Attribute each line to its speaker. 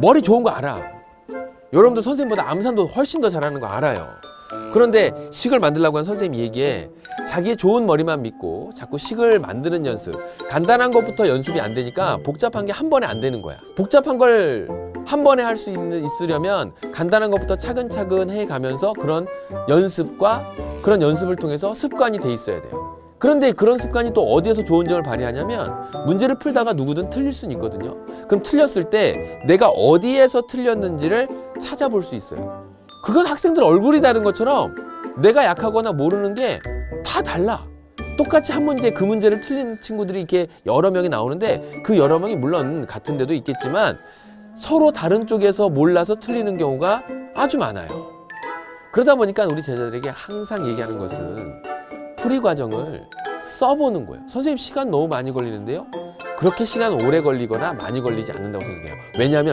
Speaker 1: 머리 좋은 거 알아. 여러분도 선생님보다 암산도 훨씬 더 잘하는 거 알아요. 그런데 식을 만들려고 한 선생님 얘기에 자기의 좋은 머리만 믿고 자꾸 식을 만드는 연습. 간단한 것부터 연습이 안 되니까 복잡한 게 한 번에 안 되는 거야. 복잡한 걸 한 번에 할 수 있으려면 간단한 것부터 차근차근 해 가면서 그런 연습과 그런 연습을 통해서 습관이 돼 있어야 돼요. 그런데 그런 습관이 또 어디에서 좋은 점을 발휘하냐면 문제를 풀다가 누구든 틀릴 수는 있거든요. 그럼 틀렸을 때 내가 어디에서 틀렸는지를 찾아볼 수 있어요. 그건 학생들 얼굴이 다른 것처럼 내가 약하거나 모르는 게 다 달라. 똑같이 한 문제 그 문제를 틀린 친구들이 이렇게 여러 명이 나오는데 그 여러 명이 물론 같은 데도 있겠지만 서로 다른 쪽에서 몰라서 틀리는 경우가 아주 많아요. 그러다 보니까 우리 제자들에게 항상 얘기하는 것은 풀이 과정을 써보는 거예요. 선생님 시간 너무 많이 걸리는데요. 그렇게 시간 오래 걸리거나 많이 걸리지 않는다고 생각해요. 왜냐하면